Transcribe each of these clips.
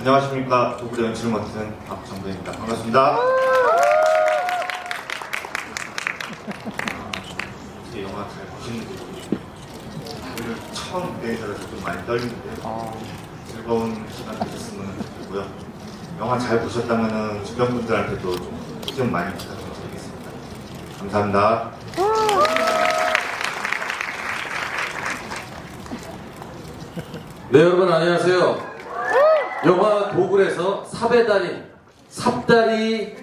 안녕하십니까 도구대 연출을 맡은 박정도입니다. 반갑습니다. 제 영화 잘 보시는지 모르겠는데 오늘 처음 무대에서라서 좀 많이 떨리는데요. 즐거운 시간 되셨으면 좋고요. 영화 잘 보셨다면 주변 분들한테도 좀 후좀 많이 부탁드리겠습니다. 감사합니다. 네 여러분 안녕하세요. 영화 도굴에서 삽의 달인 삽다리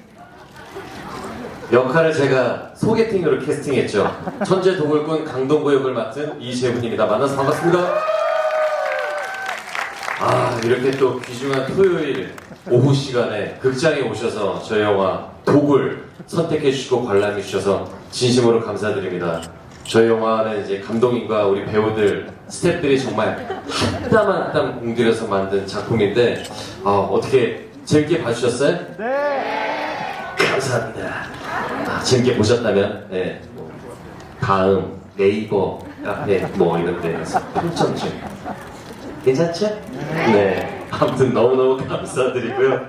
역할을 제가 소개팅으로 캐스팅했죠. 천재 도굴꾼 강동구 역을 맡은 이재훈입니다. 만나서 반갑습니다. 아 이렇게 또 귀중한 토요일 오후 시간에 극장에 오셔서 저희 영화 도굴 선택해 주시고 관람해 주셔서 진심으로 감사드립니다. 저희 영화는 이제 감독님과 우리 배우들 스태프들이 정말 한 땀 한 땀 공들여서 만든 작품인데 아, 어떻게 재밌게 봐주셨어요? 네. 감사합니다. 아, 재밌게 보셨다면 네, 뭐, 다음 네이버 카페 뭐 이런 데서 평점 좀 괜찮죠? 네. 아무튼 너무너무 감사드리고요.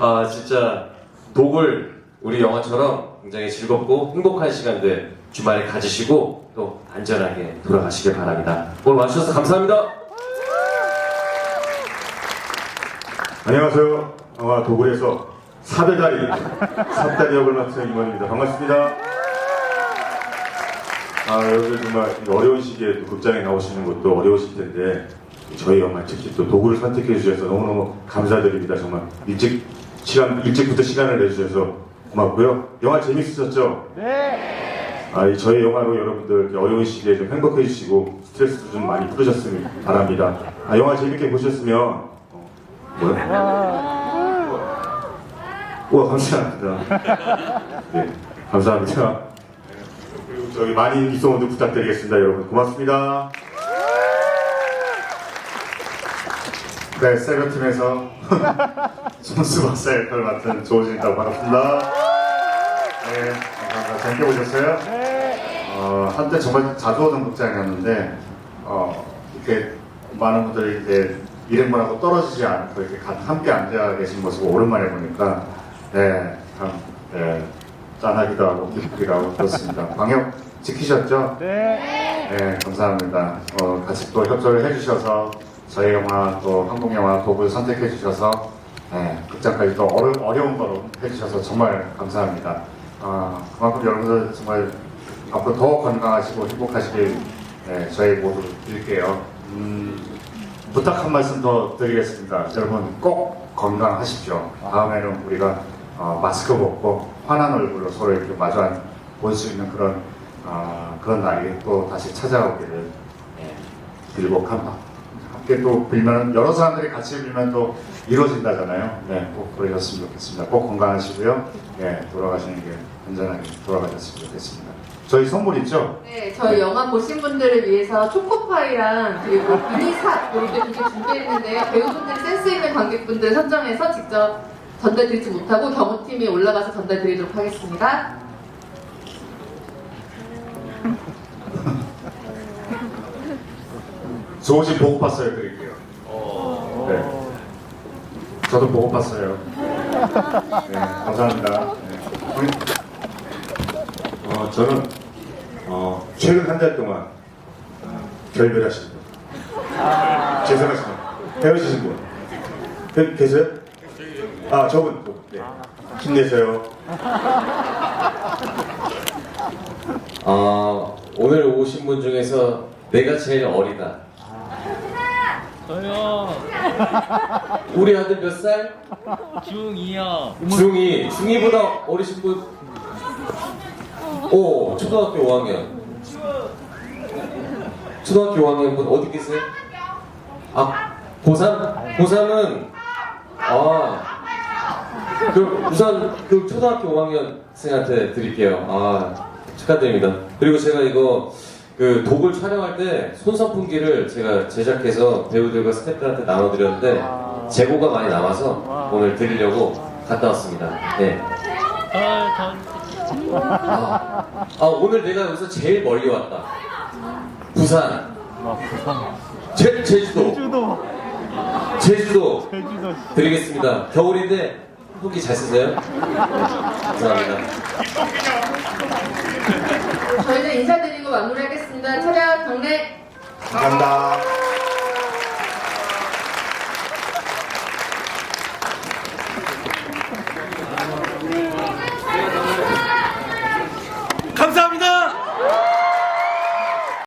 아, 진짜 독을 우리 영화처럼 굉장히 즐겁고 행복한 시간들 주말에 가지시고 또 안전하게 돌아가시길 바랍니다. 오늘 와주셔서 감사합니다. 안녕하세요. 영화 도굴에서 사배다리, 삽다리 역을 맡은 임원입니다. 반갑습니다. 아, 여러분들 정말 이 어려운 시기에 또 극장에 나오시는 것도 어려우실 텐데 저희 영화 특히 또 도구를 선택해 주셔서 너무너무 감사드립니다. 정말 일찍 시간 일찍부터 시간을 내주셔서 고맙고요. 영화 재밌으셨죠? 네. 아, 이 저희 영화로 여러분들 어려운 시기에 좀 행복해 주시고 스트레스도 좀 많이 풀으셨으면 바랍니다. 아, 영화 재밌게 보셨으면 어, 뭐야? 우와 감사합니다. 네, 감사합니다. 그리고 저기 많이 입소문도 부탁드리겠습니다, 여러분. 고맙습니다. 네, 세븐팀에서 손수 박사 역할을 맡은 조진이라고 반갑습니다. 네, 감사합니다. 재밌게 보셨어요? 어, 한때 정말 자주 오던 극장이었는데, 어, 이렇게 많은 분들이 이제 이름만 하고 떨어지지 않고 이렇게 가- 함께 앉아 계신 모습을 오랜만에 보니까, 네, 참, 네, 짠하기도 하고 기쁘기도 하고 그렇습니다. 방역 지키셨죠? 네. 네, 감사합니다. 어, 같이 또 협조를 해주셔서 저희 영화 또 한국 영화 도구를 선택해 주셔서 네, 극장까지 또 어려, 어려운 거로 해주셔서 정말 감사합니다. 아, 그만큼 여러분들 정말 앞으로 더 건강하시고 행복하시길 네, 저희 모두 빌게요. 음, 부탁 한 말씀 더 드리겠습니다. 여러분 꼭 건강하십시오. 다음에는 우리가 어, 마스크 벗고 환한 얼굴로 서로 이렇게 마주 볼 수 있는 그런 아, 그런 날이 또 다시 찾아오기를 예, 빌고 감- 함께 또 빌면 여러 사람들이 같이 빌면 또 이루어진다잖아요. 네, 꼭 그러셨으면 좋겠습니다. 꼭 건강하시고요. 예, 돌아가시는 게 안전하게 돌아가셨으면 좋겠습니다. 저희 선물 있죠? 네, 저희 영화 보신 분들을 위해서 초코파이랑 그리고 미니사 이렇게 두개 준비했는데요. 배우분들 센스 있는 관객분들 선정해서 직접 전달드리지 못하고 경호팀이 올라가서 전달드리도록 하겠습니다. 조지 보고 봤어요 드릴게요. 네. 저도 보고 봤어요. 네, 감사합니다. 네. 어, 저는 어, 최근 한 달 동안 어, 결별하신 분. 재산하신 분. 헤어지신 분. 계, 계세요? 아, 저분. 또. 네. 힘내세요. 어, 오늘 오신 분 중에서 내가 제일 어리다. 저요. 우리 아들 몇 살? 중2요. 중2. 중2보다 어리신 분? 오, 초등학교 5학년. 초등학교 5학년 분 어디 계세요? 아, 고3? 고3은, 아, 그럼 우선 그 초등학교 5학년생한테 드릴게요. 아, 축하드립니다. 그리고 제가 이거 그 독을 촬영할 때 손선풍기를 제가 제작해서 배우들과 스태프들한테 나눠드렸는데 재고가 많이 남아서 오늘 드리려고 갔다 왔습니다. 네. 아, 아, 오늘 내가 여기서 제일 멀리 왔다. 부산. 아. 제, 제주도. 제주도. 제주도 드리겠습니다. 겨울인데 후기 잘 쓰세요. 감사합니다. 저희는 인사드리고 마무리하겠습니다. 차량 경례. 감사합니다.